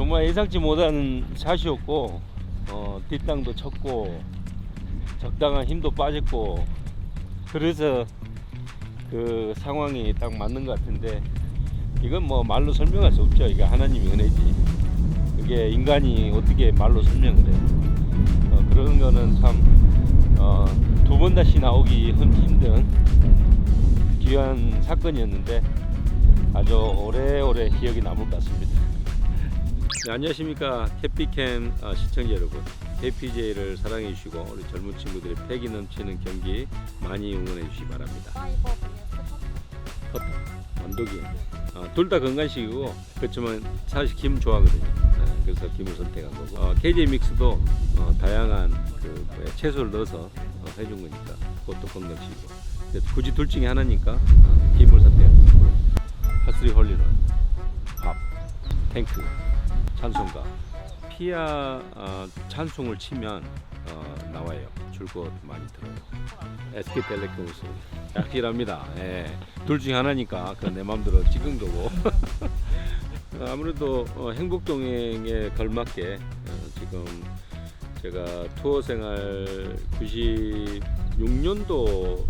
정말 예상치 못한 샷이었고 어, 뒷땅도 쳤고 적당한 힘도 빠졌고 그래서 그 상황이 딱 맞는 것 같은데 이건 뭐 말로 설명할 수 없죠. 이게 하나님의 은혜지. 이게 인간이 어떻게 말로 설명을 해? 어, 그런 거는 참 어, 두 번 다시 나오기 흠- 힘든 귀한 사건이었는데 아주 오래오래 기억이 남을 것 같습니다. 네, 안녕하십니까. 캐피캠 어, 시청자 여러분. KPJ를 사랑해 주시고 우리 젊은 친구들의 패기 넘치는 경기 많이 응원해 주시기 바랍니다. 퍼터 원독이. 어, 둘다 건강식이고 그렇지만 사실 김 좋아하거든요. 네, 그래서 김을 선택한 거고. 어, KJ 믹스도 어, 다양한 그 뭐야, 채소를 넣어서 어, 해준 거니까 그것도 건강식이고. 근데 굳이 둘 중에 하나니까 어, 김을 선택한 거고. 파스리 홀리는 밥. 탱크 찬송가. 피아 어, 찬송을 치면 어, 나와요. 줄곧 많이 들어요. SK텔레콤 우승 확실합니다. 예. 둘 중에 하나니까 그내 마음대로 찍은 거고. 어, 아무래도 어, 행복 동행에 걸맞게 어, 지금 제가 투어 생활 96년도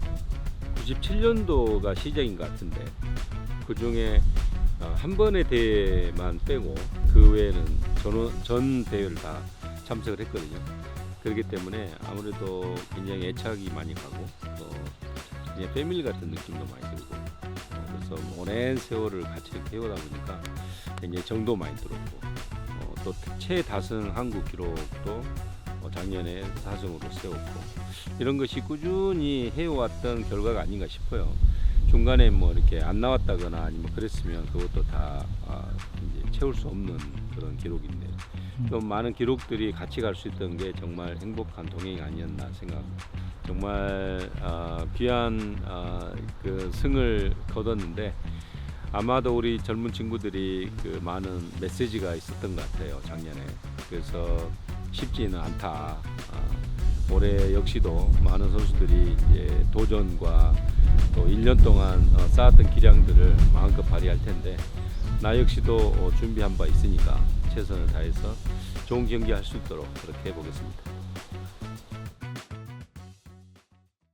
97년도가 시작인 것 같은데 그 중에 어, 한 번의 대회만 빼고 그 외에는 전, 전 대회를 다 참석을 했거든요. 그렇기 때문에 아무래도 굉장히 애착이 많이 가고 또 그냥 패밀리 같은 느낌도 많이 들고 어, 그래서 오랜 세월을 같이 이렇게 해오다 보니까 굉장히 정도 많이 들었고 어, 또 최다승 한국 기록도 어, 작년에 4승으로 세웠고 이런 것이 꾸준히 해왔던 결과가 아닌가 싶어요. 중간에 뭐 이렇게 안 나왔다거나 아니면 그랬으면 그것도 다 아, 이제 채울 수 없는 그런 기록인데 또 많은 기록들이 같이 갈 수 있던 게 정말 행복한 동행이 아니었나 생각합니다. 정말 아, 귀한 아, 그 승을 거뒀는데 아마도 우리 젊은 친구들이 그 많은 메시지가 있었던 것 같아요 작년에 그래서 쉽지는 않다. 아, 올해 역시도 많은 선수들이 이제 도전과 또 1년 동안 어, 쌓았던 기량들을 마음껏 발휘할 텐데 나 역시도 어, 준비한 바 있으니까 최선을 다해서 좋은 경기 할 수 있도록 그렇게 해보겠습니다.